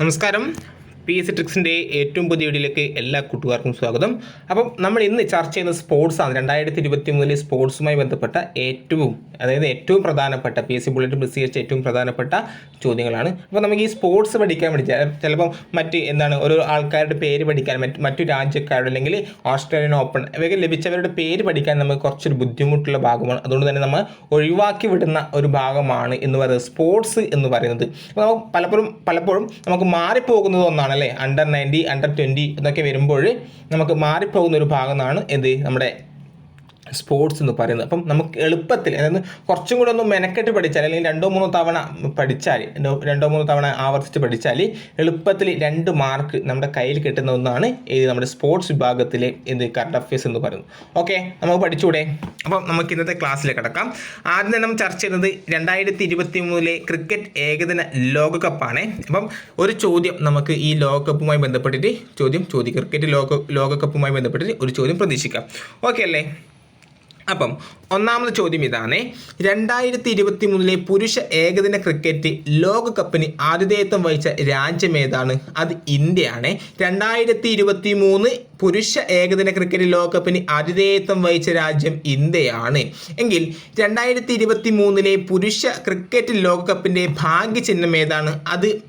നമസ്കാരം. P S ട്രിക്സിന്റെ ഏറ്റവും പുതിയ വീഡിയോയിലേക്ക് എല്ലാ കൂട്ടുകാർക്കും സ്വാഗതം. അപ്പം നമ്മൾ ഇന്ന് ചർച്ച ചെയ്യുന്ന സ്പോർട്സാണ്. രണ്ടായിരത്തി ഇരുപത്തി മൂന്നിലെ സ്പോർട്സുമായി ബന്ധപ്പെട്ട ഏറ്റവും അതായത് ഏറ്റവും പ്രധാനപ്പെട്ട പി എസ് സി ബുള്ളറ്റ് പ്രസിദ്ധീകരിച്ച ഏറ്റവും പ്രധാനപ്പെട്ട ചോദ്യങ്ങളാണ്. അപ്പോൾ നമുക്ക് ഈ സ്പോർട്സ് പഠിക്കാൻ വേണ്ടി ചിലപ്പം മറ്റ് എന്താണ് ഓരോ ആൾക്കാരുടെ പേര് പഠിക്കാൻ മറ്റ് മറ്റു രാജ്യക്കാരുടെ അല്ലെങ്കിൽ ഓസ്ട്രേലിയൻ ഓപ്പൺ ഇവയൊക്കെ ലഭിച്ചവരുടെ പേര് പഠിക്കാൻ നമുക്ക് കുറച്ചൊരു ബുദ്ധിമുട്ടുള്ള ഭാഗമാണ്. അതുകൊണ്ട് തന്നെ നമ്മൾ ഒഴിവാക്കി വിടുന്ന ഒരു ഭാഗമാണ് എന്ന് പറയുന്നത് സ്പോർട്സ് എന്ന് പറയുന്നത്. അപ്പോൾ പലപ്പോഴും പലപ്പോഴും നമുക്ക് മാറിപ്പോകുന്നത് ഒന്നാണ് അല്ലേ? അണ്ടർ നയന്റി അണ്ടർ ട്വന്റി എന്നൊക്കെ വരുമ്പോൾ നമുക്ക് മാറിപ്പോകുന്ന ഒരു ഭാഗമാണ് എന്ത്? നമ്മുടെ സ്പോർട്സ് എന്ന് പറയുന്നത്. അപ്പം നമുക്ക് എളുപ്പത്തിൽ അതായത് കുറച്ചും കൂടെ ഒന്ന് മെനക്കെട്ട് പഠിച്ചാൽ അല്ലെങ്കിൽ രണ്ടോ മൂന്നോ തവണ പഠിച്ചാൽ രണ്ടോ- മൂന്നോ തവണ ആവർത്തിച്ച് പഠിച്ചാൽ എളുപ്പത്തിൽ രണ്ട് മാർക്ക് നമ്മുടെ കയ്യിൽ കിട്ടുന്ന ഒന്നാണ് ഇത് നമ്മുടെ സ്പോർട്സ് വിഭാഗത്തിലെ എന്ത് കറണ്ട് അഫയേഴ്സ് എന്ന് പറയുന്നത്. ഓക്കെ നമുക്ക് പഠിച്ചുകൂടെ അപ്പം നമുക്ക് ഇന്നത്തെ ക്ലാസ്സിൽ കിടക്കാം. ആദ്യം നമ്മൾ ചർച്ച ചെയ്യുന്നത് രണ്ടായിരത്തി ഇരുപത്തി മൂന്നിലെ ക്രിക്കറ്റ് ഏകദിന ലോകകപ്പാണ് അപ്പം ഒരു ചോദ്യം നമുക്ക് ഈ ലോകകപ്പുമായി ബന്ധപ്പെട്ടിട്ട് ചോദ്യം ചോദിക്കും ക്രിക്കറ്റ് ലോക ലോകകപ്പുമായി ബന്ധപ്പെട്ടിട്ട് ഒരു ചോദ്യം പ്രതീക്ഷിക്കാം. ഓക്കെ അല്ലേ? അപ്പം ഒന്നാമത് ചോദ്യം ഇതാണ്. രണ്ടായിരത്തി ഇരുപത്തി മൂന്നിലെ പുരുഷ ഏകദിന ക്രിക്കറ്റ് ലോകകപ്പിന് ആതിഥേയത്വം വഹിച്ച രാജ്യം ഏതാണ്? അത് ഇന്ത്യയാണ്. രണ്ടായിരത്തി ഇരുപത്തി മൂന്ന് പുരുഷ ഏകദിന ക്രിക്കറ്റ് ലോകകപ്പിന് ആതിഥേയത്വം വഹിച്ച രാജ്യം ഇന്ത്യയാണ്. എങ്കിൽ രണ്ടായിരത്തി ഇരുപത്തി മൂന്നിലെ പുരുഷ ക്രിക്കറ്റ് ലോകകപ്പിന്റെ ഭാഗ്യചിഹ്നം ഏതാണ്? അത്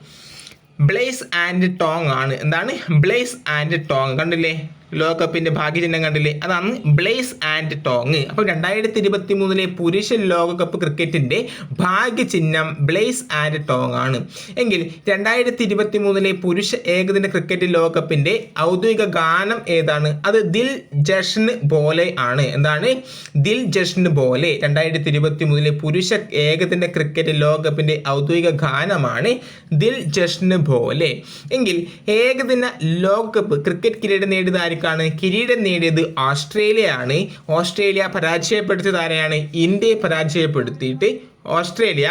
ബ്ലേസ് ആൻഡ് ടോങ് ആണ്. എന്താണ്? Blaze and Tonk. കണ്ടില്ലേ? ലോകകപ്പിന്റെ ഭാഗ്യചിഹ്നം കണ്ടില്ലേ? അതാണ് ബ്ലേസ് ആൻഡ് ടോങ്. അപ്പോൾ രണ്ടായിരത്തി ഇരുപത്തി മൂന്നിലെ പുരുഷ ലോകകപ്പ് ക്രിക്കറ്റിന്റെ ഭാഗ്യചിഹ്നം ബ്ലേസ് ആൻഡ് ടോങ് ആണ്. എങ്കിൽ രണ്ടായിരത്തി ഇരുപത്തി മൂന്നിലെ പുരുഷ ഏകദിന ക്രിക്കറ്റ് ലോകകപ്പിന്റെ ഔദ്യോഗിക ഗാനം ഏതാണ്? അത് ദിൽ ജഷ്ന് പോലെ ആണ്. എന്താണ്? ദിൽ ജഷ്ന് പോലെ രണ്ടായിരത്തി ഇരുപത്തി മൂന്നിലെ പുരുഷ ഏകദിന ക്രിക്കറ്റ് ലോകകപ്പിന്റെ ഔദ്യോഗിക ഗാനമാണ് ദിൽ ജഷ്ന് പോലെ എങ്കിൽ ഏകദിന ലോകകപ്പ് ക്രിക്കറ്റ് കിരീടം നേടിയത് ആർക്കാണ് കിരീടം നേടിയത് ഓസ്ട്രേലിയയാണ് ഓസ്ട്രേലിയ പരാജയപ്പെടുത്തിയത് ആരെയാണ്? ഇന്ത്യയെ പരാജയപ്പെടുത്തിയിട്ട് ഓസ്ട്രേലിയ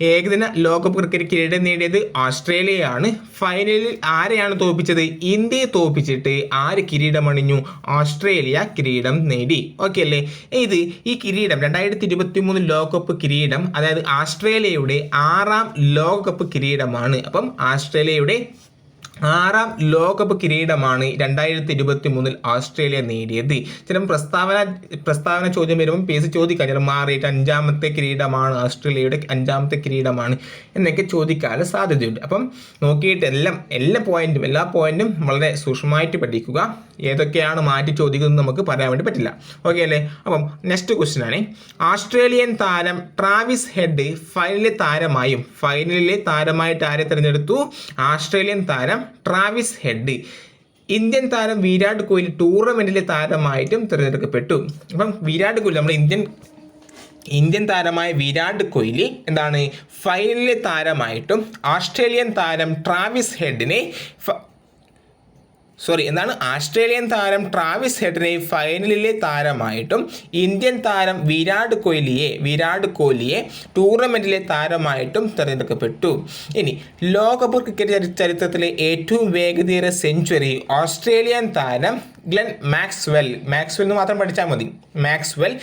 ഏകദിന ലോകകപ്പ് ക്രിക്കറ്റ് കിരീടം നേടിയത് ഓസ്ട്രേലിയയാണ് ഫൈനലിൽ ആരെയാണ് തോൽപ്പിച്ചത്? ഇന്ത്യയെ തോൽപ്പിച്ചിട്ട് ആര് കിരീടമണിഞ്ഞു? ഓസ്ട്രേലിയ കിരീടം നേടി. ഓക്കെ അല്ലേ? ഇത് ഈ കിരീടം രണ്ടായിരത്തി ഇരുപത്തി മൂന്ന് ലോകകപ്പ് കിരീടം അതായത് ഓസ്ട്രേലിയയുടെ ആറാം ലോകകപ്പ് കിരീടമാണ്. അപ്പം ഓസ്ട്രേലിയയുടെ ആറാം ലോകകപ്പ് കിരീടമാണ് രണ്ടായിരത്തി ഇരുപത്തി മൂന്നിൽ ഓസ്ട്രേലിയ നേടിയത്. ചില പ്രസ്താവന പ്രസ്താവന ചോദ്യം വരുമ്പോൾ പേസ് ചോദിക്കാം. ചിലപ്പോൾ മാറിയിട്ട് അഞ്ചാമത്തെ കിരീടമാണ് ഓസ്ട്രേലിയയുടെ അഞ്ചാമത്തെ കിരീടമാണ് എന്നൊക്കെ ചോദിക്കാനുള്ള സാധ്യതയുണ്ട്. അപ്പം നോക്കിയിട്ട് എല്ലാം എല്ലാ പോയിന്റും എല്ലാ പോയിന്റും വളരെ സൂക്ഷ്മമായിട്ട് പഠിക്കുക. ഏതൊക്കെയാണ് മാറ്റി ചോദിക്കുന്നത് നമുക്ക് പറയാൻ വേണ്ടി പറ്റില്ല. ഓക്കെ അല്ലേ? അപ്പം നെക്സ്റ്റ് ക്വസ്റ്റ്യൻ ആണ്. ഓസ്ട്രേലിയൻ താരം ട്രാവിസ് ഹെഡ് ഫൈനലിലെ താരമായും ഫൈനലിലെ താരമായിട്ട് ആരെ തിരഞ്ഞെടുത്തു? ഓസ്ട്രേലിയൻ താരം ട്രാവിസ് ഹെഡ് ഇന്ത്യൻ താരം വിരാട് കോഹ്ലി ടൂർണമെന്റിലെ താരമായിട്ടും തിരഞ്ഞെടുക്കപ്പെട്ടു. അപ്പം വിരാട് കോഹ്ലി നമ്മുടെ ഇന്ത്യൻ ഇന്ത്യൻ താരമായ വിരാട് കോഹ്ലി എന്താണ് ഫൈനലിലെ താരമായിട്ടും ഓസ്ട്രേലിയൻ താരം ട്രാവിസ് ഹെഡിനെ സോറി എന്താണ് ആസ്ട്രേലിയൻ താരം ട്രാവിസ് ഹെഡിനെ ഫൈനലിലെ താരമായിട്ടും ഇന്ത്യൻ താരം വിരാട് കോഹ്ലിയെ വിരാട് കോഹ്ലിയെ ടൂർണമെന്റിലെ താരമായിട്ടും തിരഞ്ഞെടുക്കപ്പെട്ടു. ഇനി ലോകകപ്പ് ക്രിക്കറ്റ് ചരിത്രത്തിലെ ഏറ്റവും വേഗതയേറെ സെഞ്ച്വറി ഓസ്ട്രേലിയൻ താരം ഗ്ലെൻ മാക്സ്വെൽ. മാക്സ്വെൽ എന്ന് മാത്രം പഠിച്ചാൽ മതി. മാക്സ്വെൽ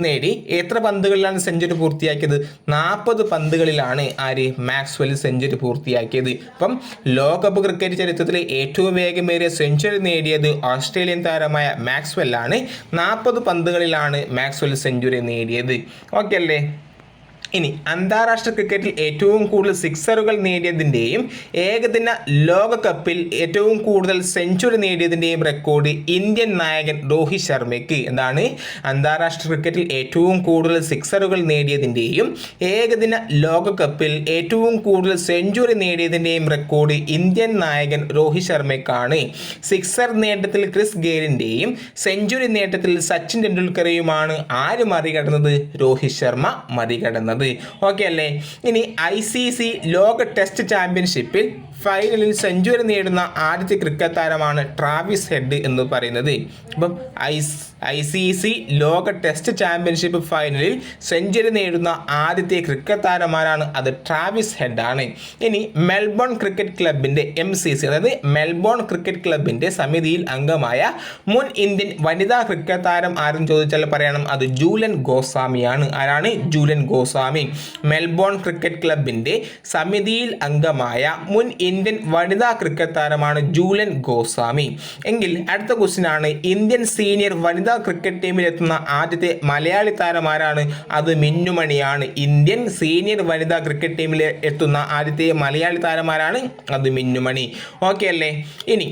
നേടി എത്ര പന്തുകളിലാണ് സെഞ്ചുറി പൂർത്തിയാക്കിയത്? നാൽപ്പത് പന്തുകളിലാണ് ആര് മാക്സ്വെൽ സെഞ്ചുറി പൂർത്തിയാക്കിയത്. ഇപ്പം ലോകകപ്പ് ക്രിക്കറ്റ് ചരിത്രത്തിലെ ഏറ്റവും വേഗമേറിയ സെഞ്ചുറി നേടിയത് ഓസ്ട്രേലിയൻ താരമായ മാക്സ്വെൽ ആണ് നാൽപ്പത് പന്തുകളിലാണ് മാക്സ്വെൽ സെഞ്ചുറി നേടിയത്. ഓക്കെ അല്ലേ? ഇനി അന്താരാഷ്ട്ര ക്രിക്കറ്റിൽ ഏറ്റവും കൂടുതൽ സിക്സറുകൾ നേടിയതിന്റെയും ഏകദിന ലോകകപ്പിൽ ഏറ്റവും കൂടുതൽ സെഞ്ചുറി നേടിയതിന്റെയും റെക്കോർഡ് ഇന്ത്യൻ നായകൻ രോഹിത് ശർമ്മയ്ക്ക്. എന്താണ്? അന്താരാഷ്ട്ര ക്രിക്കറ്റിൽ ഏറ്റവും കൂടുതൽ സിക്സറുകൾ നേടിയതിന്റെയും ഏകദിന ലോകകപ്പിൽ ഏറ്റവും കൂടുതൽ സെഞ്ചുറി നേടിയതിന്റെയും റെക്കോർഡ് ഇന്ത്യൻ നായകൻ രോഹിത് ശർമ്മയ്ക്കാണ്. സിക്സർ നേട്ടത്തിൽ ക്രിസ് ഗെയിലിന്റെയും സെഞ്ചുറി നേട്ടത്തിൽ സച്ചിൻ ടെണ്ടുൽക്കറെയുമാണ് ആര് മറികടന്നത്? രോഹിത് ശർമ്മ മറികടന്നത്. ഓക്കെ അല്ലേ? ഇനി ഐ സി സി ലോക ടെസ്റ്റ് ചാമ്പ്യൻഷിപ്പിൽ ഫൈനലിൽ സെഞ്ചുറി നേടുന്ന ആദ്യത്തെ ക്രിക്കറ്റ് താരമാണ് ട്രാവിസ് ഹെഡ് എന്ന് പറയുന്നത്. അപ്പം ഐ ഐ സി സി ലോക ടെസ്റ്റ് ചാമ്പ്യൻഷിപ്പ് ഫൈനലിൽ സെഞ്ചുറി നേടുന്ന ആദ്യത്തെ ക്രിക്കറ്റ് താരമാരാണ് അത് ട്രാവിസ് ഹെഡ് ആണ്. ഇനി മെൽബോൺ ക്രിക്കറ്റ് ക്ലബിന്റെ എം സി സി അതായത് മെൽബോൺ ക്രിക്കറ്റ് ക്ലബിന്റെ സമിതിയിൽ അംഗമായ മുൻ ഇന്ത്യൻ വനിതാ ക്രിക്കറ്റ് താരം ആരും ചോദിച്ചാൽ പറയണം. അത് ജൂലൻ ഗോസ്വാമിയാണ്. ആരാണ്? ജൂലൻ ഗോസ്വാമി. ഗോസ്വാമി മെൽബോൺ ക്രിക്കറ്റ് ക്ലബിന്റെ സമിതിയിൽ അംഗമായ മുൻ ഇന്ത്യൻ വനിതാ ക്രിക്കറ്റ് താരമാണ് ജൂലൻ ഗോസ്വാമി. എങ്കിൽ അടുത്ത ക്വസ്റ്റ്യൻ ആണ് ഇന്ത്യൻ സീനിയർ വനിതാ ക്രിക്കറ്റ് ടീമിലെത്തുന്ന ആദ്യത്തെ മലയാളി താരമാരാണ്? അത് മിന്നുമണിയാണ്. ഇന്ത്യൻ സീനിയർ വനിതാ ക്രിക്കറ്റ് ടീമിൽ എത്തുന്ന ആദ്യത്തെ മലയാളി താരമാരാണ് അത് മിന്നുമണി. ഓക്കെ അല്ലേ? ഇനി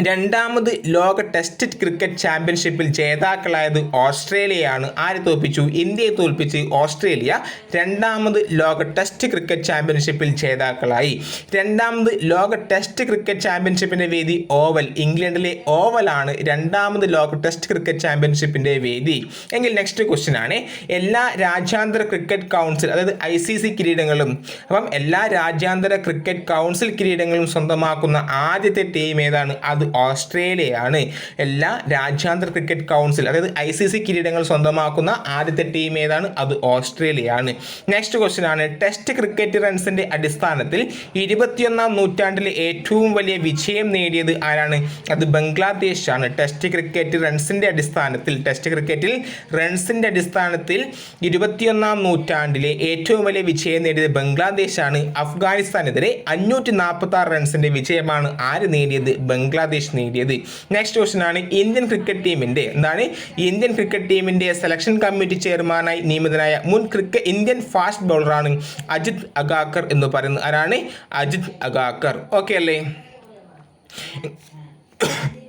രണ്ടാമത് ലോക ടെസ്റ്റ് ക്രിക്കറ്റ് ചാമ്പ്യൻഷിപ്പിൽ ജേതാക്കളായത് ഓസ്ട്രേലിയയാണ്. ആര് തോൽപ്പിച്ചു? ഇന്ത്യയെ തോൽപ്പിച്ച് ഓസ്ട്രേലിയ. രണ്ടാമത് ലോക ടെസ്റ്റ് ക്രിക്കറ്റ് ചാമ്പ്യൻഷിപ്പിൽ ജേതാക്കളായി. രണ്ടാമത് ലോക ടെസ്റ്റ് ക്രിക്കറ്റ് ചാമ്പ്യൻഷിപ്പിന്റെ വേദി ഓവൽ. ഇംഗ്ലണ്ടിലെ ഓവലാണ് രണ്ടാമത് ലോക ടെസ്റ്റ് ക്രിക്കറ്റ് ചാമ്പ്യൻഷിപ്പിന്റെ വേദി. എങ്കിൽ നെക്സ്റ്റ് ക്വസ്റ്റ്യൻ ആണ്. എല്ലാ രാജ്യാന്തര ക്രിക്കറ്റ് കൗൺസിൽ അതായത് ഐ സി സി കിരീടങ്ങളും അപ്പം എല്ലാ രാജ്യാന്തര ക്രിക്കറ്റ് കൗൺസിൽ കിരീടങ്ങളും സ്വന്തമാക്കുന്ന ആദ്യത്തെ ടീം ഏതാണ്? അത് ഓസ്ട്രേലിയയാണ് എല്ലാ രാജ്യാന്തര ക്രിക്കറ്റ് കൗൺസിൽ അതായത് ഐ സി സി കിരീടങ്ങൾ സ്വന്തമാക്കുന്ന ആദ്യത്തെ ടീം ഏതാണ്? അത് ഓസ്ട്രേലിയയാണ്. നെക്സ്റ്റ് ക്വസ്റ്റ്യൻ ആണ്. ടെസ്റ്റ് ക്രിക്കറ്റ് റൺസിന്റെ അടിസ്ഥാനത്തിൽ ഇരുപത്തിയൊന്നാം നൂറ്റാണ്ടിലെ ഏറ്റവും വലിയ വിജയം നേടിയത് ആരാണ്? അത് ബംഗ്ലാദേശാണ്. ടെസ്റ്റ് ക്രിക്കറ്റ് റൺസിന്റെ അടിസ്ഥാനത്തിൽ ടെസ്റ്റ് ക്രിക്കറ്റിൽ റൺസിന്റെ അടിസ്ഥാനത്തിൽ ഇരുപത്തിയൊന്നാം നൂറ്റാണ്ടിലെ ഏറ്റവും വലിയ വിജയം നേടിയത് ബംഗ്ലാദേശാണ്. അഫ്ഗാനിസ്ഥാനെതിരെ അഞ്ഞൂറ്റി നാൽപ്പത്തി ആറ് റൺസിന്റെ വിജയമാണ് ആര് നേടിയത്? ബംഗ്ലാദേശ് നേടിയത്. നെക്സ്റ്റ് ക്വസ്റ്റൻ ആണ് ഇന്ത്യൻ ക്രിക്കറ്റ് ടീമിന്റെ എന്താണ്? ഇന്ത്യൻ ക്രിക്കറ്റ് ടീമിന്റെ സെലക്ഷൻ കമ്മിറ്റി ചെയർമാനായി നിയമിതനായ മുൻ ക്രിക്കറ്റ് ഇന്ത്യൻ ഫാസ്റ്റ് ബൗളറാണ് അജിത് അഗാക്കർ എന്ന് പറയുന്നത്. ആരാണ്? അജിത് അഗാക്കർ. ഓക്കെ അല്ലേ?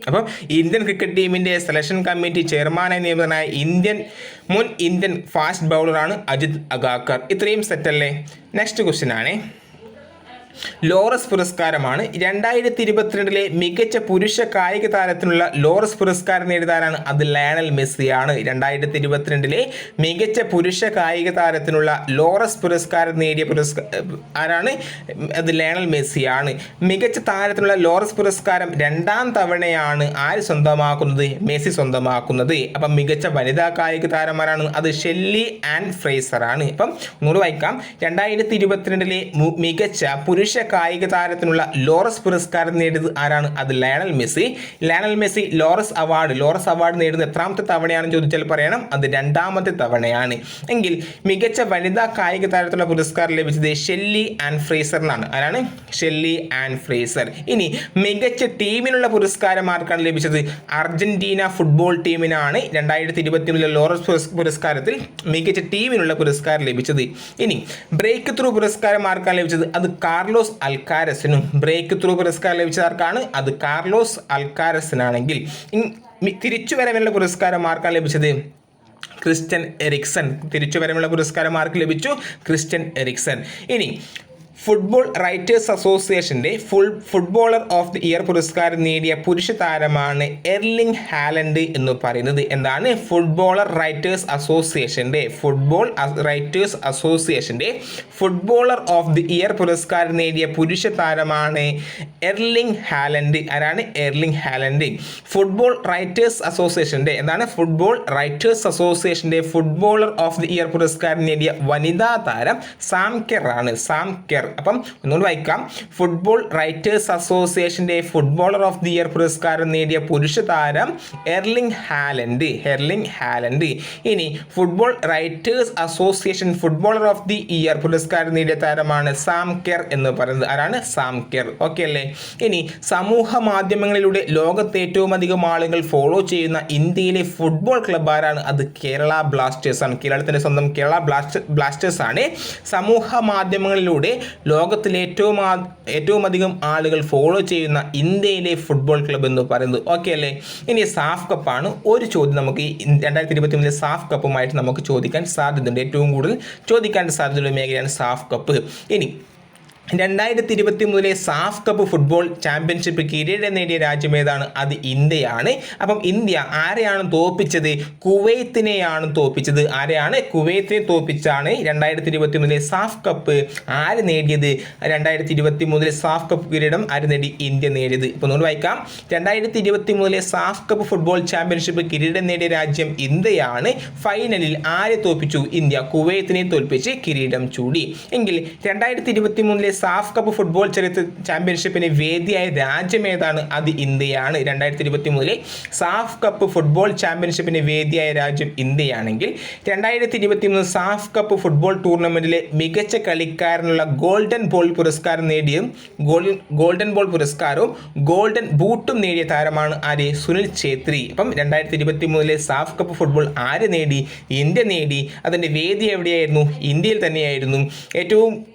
അപ്പോൾ ഇന്ത്യൻ ക്രിക്കറ്റ് ടീമിന്റെ സെലക്ഷൻ കമ്മിറ്റി ചെയർമാനായി നിയമിതനായ ഇന്ത്യൻ മുൻ ഇന്ത്യൻ ഫാസ്റ്റ് ബൗളറാണ് അജിത് അഗാക്കർ. ഇത്രയും സെറ്റല്ലേ നെക്സ്റ്റ് ക്വസ്റ്റ്യൻ ആണ്. ലോറസ് പുരസ്കാരമാണ്. രണ്ടായിരത്തി ഇരുപത്തിരണ്ടിലെ മികച്ച പുരുഷ കായിക താരത്തിനുള്ള ലോറസ് പുരസ്കാരം നേടിയതാരാണ്? അത് ലയണൽ മെസ്സിയാണ്. രണ്ടായിരത്തി ഇരുപത്തിരണ്ടിലെ മികച്ച പുരുഷ കായിക താരത്തിനുള്ള ലോറസ് പുരസ്കാരം നേടിയ പുരസ്കാര ആരാണ്? അത് ലയണൽ മെസ്സിയാണ്. മികച്ച താരത്തിനുള്ള ലോറസ് പുരസ്കാരം രണ്ടാം തവണയാണ് ആര് സ്വന്തമാക്കുന്നത്? മെസ്സി സ്വന്തമാക്കുന്നത്. അപ്പം മികച്ച വനിതാ കായിക താരമാരാണ്. അത് ഷെല്ലി ആൻഡ് ഫ്രേസറാണ്. അപ്പം ഒന്നുകൂടി വായിക്കാം. രണ്ടായിരത്തി ഇരുപത്തിരണ്ടിലെ മികച്ച പുരുഷ കായിക താരത്തിനുള്ള ലോറസ് പുരസ്കാരം നേടിയത് ആരാണ്? അത് Lionel Messi. Lionel Messi Laureus award Laureus award നേടുന്ന എത്രാമത്തെ തവണയാണെന്ന് ചോദിച്ചാൽ പറയണം. അത് രണ്ടാമത്തെ തവണയാണ്. എങ്കിൽ മികച്ച വനിതാ കായിക താരത്തിലുള്ള പുരസ്കാരം ലഭിച്ചത് ഷെല്ലി ആൻഡ് ഫ്രേസറിനാണ്. ആരാണ്? Shelly Ann Fraser. ഇനി മികച്ച ടീമിനുള്ള പുരസ്കാരം ആർക്കാണ് ലഭിച്ചത്? അർജന്റീന ഫുട്ബോൾ ടീമിനാണ് രണ്ടായിരത്തി ഇരുപത്തിമൂന്നിലെ ലോറസ് പുരസ്കാരത്തിൽ മികച്ച ടീമിനുള്ള പുരസ്കാരം ലഭിച്ചത്. ഇനി ബ്രേക്ക് ത്രൂ പുരസ്കാരം ആർക്കാണ് ലഭിച്ചത്? അത് കാർലോസ് അൽക്കാരസിനും ബ്രേക്ക് ത്രൂ പുരസ്കാരം ലഭിച്ചത് ആർക്കാണ്? അത് കാർലോസ് അൽക്കാരസിനാണെങ്കിൽ. തിരിച്ചുവരവിനുള്ള പുരസ്കാരം ആർക്കാണ് ലഭിച്ചത്? Christian Ericsson. തിരിച്ചുവരവുള്ള പുരസ്കാരം ആർക്ക് ലഭിച്ചു? Christian Eriksen. ഇനി ഫുട്ബോൾ റൈറ്റേഴ്സ് അസോസിയേഷന്റെ full footballer of the year പുരസ്കാരം നേടിയ പുരുഷ താരമാണ് എർലിംഗ് ഹാലൻഡ് എന്ന് പറയുന്നത്. എന്താണ്? ഫുട്ബോളർ റൈറ്റേഴ്സ് അസോസിയേഷന്റെ ഫുട്ബോൾ റൈറ്റേഴ്സ് അസോസിയേഷന്റെ ഫുട്ബോളർ ഓഫ് ദി ഇയർ പുരസ്കാരം നേടിയ പുരുഷ താരമാണ് എർലിംഗ് ഹാലൻഡ്. ആരാണ്? Erling Haaland. ഫുട്ബോൾ റൈറ്റേഴ്സ് അസോസിയേഷന്റെ എന്താണ്? ഫുട്ബോൾ റൈറ്റേഴ്സ് അസോസിയേഷന്റെ ഫുട്ബോളർ ഓഫ് ദി ഇയർ പുരസ്കാരം നേടിയ വനിതാ താരം സാം കെർ ആണ് സാം കെർ അപ്പം ഒന്നുകൂടി വായിക്കാം. ഫുട്ബോൾ റൈറ്റേഴ്സ് അസോസിയേഷന്റെ ഫുട്ബോളർ ഓഫ് ദി ഇയർ പുരസ്കാരം നേടിയ പുരുഷ താരം എർലിംഗ് ഹാലൻഡ് എർലിംഗ് ഹാലൻഡ് ഇനി football writers association footballer of the year പുരസ്കാരം നേടിയ താരമാണ് സാം കെർ എന്ന് പറയുന്നത്. ആരാണ്? സാം കെർ ഓക്കെ അല്ലേ? ഇനി സമൂഹ മാധ്യമങ്ങളിലൂടെ ലോകത്തെ ഏറ്റവും അധികം ആളുകൾ ഫോളോ ചെയ്യുന്ന ഇന്ത്യയിലെ ഫുട്ബോൾ ക്ലബ് ആരാണ്? അത് കേരള ബ്ലാസ്റ്റേഴ്സ് ആണ്. കേരളത്തിന്റെ സ്വന്തം കേരള ബ്ലാസ്റ്റ ബ്ലാസ്റ്റേഴ്സ് ആണ്. സമൂഹ മാധ്യമങ്ങളിലൂടെ ലോകത്തിലെ ഏറ്റവും ഏറ്റവും അധികം ആളുകൾ ഫോളോ ചെയ്യുന്ന ഇന്ത്യയിലെ ഫുട്ബോൾ ക്ലബ്ബ് എന്ന് പറയുന്നത് ഓക്കെ അല്ലേ? ഇനി സാഫ് കപ്പാണ് ഒരു ചോദ്യം നമുക്ക് ഈ രണ്ടായിരത്തി ഇരുപത്തി മൂന്നിലെ സാഫ് കപ്പുമായിട്ട് നമുക്ക് ചോദിക്കാൻ സാധ്യതയുണ്ട്. ഏറ്റവും കൂടുതൽ ചോദിക്കാൻ സാധ്യതയുള്ള മേഖലയാണ് സാഫ് കപ്പ് ഇനി രണ്ടായിരത്തി ഇരുപത്തി മൂന്നിലെ സാഫ് കപ്പ് ഫുട്ബോൾ ചാമ്പ്യൻഷിപ്പ് കിരീടം നേടിയ രാജ്യം ഏതാണ്? അത് ഇന്ത്യയാണ്. അപ്പം ഇന്ത്യ ആരെയാണ് തോൽപ്പിച്ചത് കുവൈത്തിനെയാണ് തോൽപ്പിച്ചത് ആരെയാണ്? കുവൈത്തിനെ തോൽപ്പിച്ചാണ് രണ്ടായിരത്തി ഇരുപത്തി മൂന്നിലെ സാഫ് കപ്പ് ആര് നേടിയത്? രണ്ടായിരത്തി ഇരുപത്തി മൂന്നിലെ സാഫ് കപ്പ് കിരീടം ആര് നേടി? ഇന്ത്യ നേടിയത്. ഇപ്പോൾ നമ്മൾ വായിക്കാം. രണ്ടായിരത്തി ഇരുപത്തി മൂന്നിലെ സാഫ് കപ്പ് ഫുട്ബോൾ ചാമ്പ്യൻഷിപ്പ് കിരീടം നേടിയ രാജ്യം ഇന്ത്യയാണ്. ഫൈനലിൽ ആരെ തോൽപ്പിച്ചു ഇന്ത്യ കുവൈത്തിനെ തോൽപ്പിച്ച് കിരീടം ചൂടി. എങ്കിൽ രണ്ടായിരത്തി ഇരുപത്തി മൂന്നിലെ സാഫ് കപ്പ് ഫുട്ബോൾ ചരിത്ര ചാമ്പ്യൻഷിപ്പിന് വേദിയായ രാജ്യം ഏതാണ്? അത് ഇന്ത്യയാണ്. രണ്ടായിരത്തി ഇരുപത്തി മൂന്നിലെ സാഫ് കപ്പ് ഫുട്ബോൾ ചാമ്പ്യൻഷിപ്പിന് വേദിയായ രാജ്യം ഇന്ത്യയാണെങ്കിൽ രണ്ടായിരത്തി ഇരുപത്തി മൂന്ന് സാഫ് കപ്പ് ഫുട്ബോൾ ടൂർണമെന്റിലെ മികച്ച കളിക്കാരനുള്ള ഗോൾഡൻ ബോൾ പുരസ്കാരം നേടിയും ഗോൾഡൻ ഗോൾഡൻ ബോൾ പുരസ്കാരവും ഗോൾഡൻ ബൂട്ടും നേടിയ താരമാണ് ആര്? സുനിൽ ഛേത്രി. അപ്പം രണ്ടായിരത്തി ഇരുപത്തി മൂന്നിലെ സാഫ് കപ്പ് ഫുട്ബോൾ ആര് നേടി? ഇന്ത്യ നേടി. അതിന്റെ വേദി എവിടെയായിരുന്നു? ഇന്ത്യയിൽ തന്നെയായിരുന്നു. ഏറ്റവും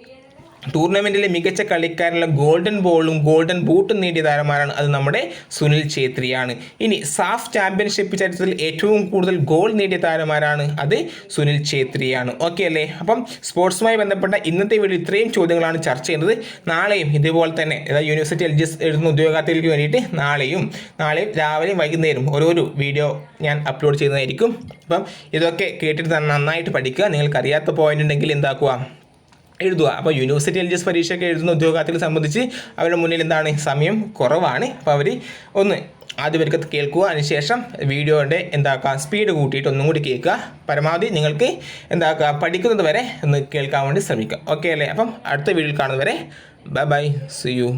ടൂർണമെന്റിലെ മികച്ച കളിക്കാരനുള്ള ഗോൾഡൻ ബോളും ഗോൾഡൻ ബൂട്ടും നേടിയ താരമാരാണ് അത് നമ്മുടെ സുനിൽ ഛേത്രിയാണ്. ഇനി സാഫ് ചാമ്പ്യൻഷിപ്പ് ചരിത്രത്തിൽ ഏറ്റവും കൂടുതൽ ഗോൾ നേടിയ താരമാരാണ് അത് സുനിൽ ഛേത്രിയാണ്. ഓക്കെ അല്ലേ? അപ്പം സ്പോർട്സുമായി ബന്ധപ്പെട്ട ഇന്നത്തെ വീഡിയോ ഇത്രയും ചോദ്യങ്ങളാണ് ചർച്ച ചെയ്യുന്നത്. നാളെയും ഇതുപോലെ തന്നെ അതായത് യൂണിവേഴ്സിറ്റി എൽ ജി എഴുതുന്ന ഉദ്യോഗാർത്ഥികൾക്ക് വേണ്ടിയിട്ട് നാളെയും നാളെയും രാവിലെയും വൈകുന്നേരം ഓരോരോ വീഡിയോ ഞാൻ അപ്ലോഡ് ചെയ്യുന്നതായിരിക്കും. അപ്പം ഇതൊക്കെ കേട്ടിട്ട് നന്നായിട്ട് പഠിക്കുക. നിങ്ങൾക്ക് അറിയാത്ത പോയിന്റ് ഉണ്ടെങ്കിൽ എന്താക്കുക? എഴുതുക. അപ്പോൾ യൂണിവേഴ്സിറ്റി എൽ ജി എസ് പരീക്ഷയൊക്കെ എഴുതുന്ന ഉദ്യോഗാർത്ഥികളെ സംബന്ധിച്ച് അവരുടെ മുന്നിൽ എന്താണ് സമയം കുറവാണ്. അപ്പോൾ അവർ ഒന്ന് ആദ്യം പേർക്ക് കേൾക്കുക. അതിനുശേഷം വീഡിയോയുടെ എന്താക്കുക സ്പീഡ് കൂട്ടിയിട്ട് ഒന്നും കൂടി കേൾക്കുക. പരമാവധി നിങ്ങൾക്ക് എന്താക്കുക പഠിക്കുന്നത് വരെ ഒന്ന് കേൾക്കാൻ വേണ്ടി ശ്രമിക്കുക. ഓക്കെ അല്ലേ? അപ്പം അടുത്ത വീഡിയോയിൽ കാണുന്നത് വരെ ബൈ ബൈ സി യു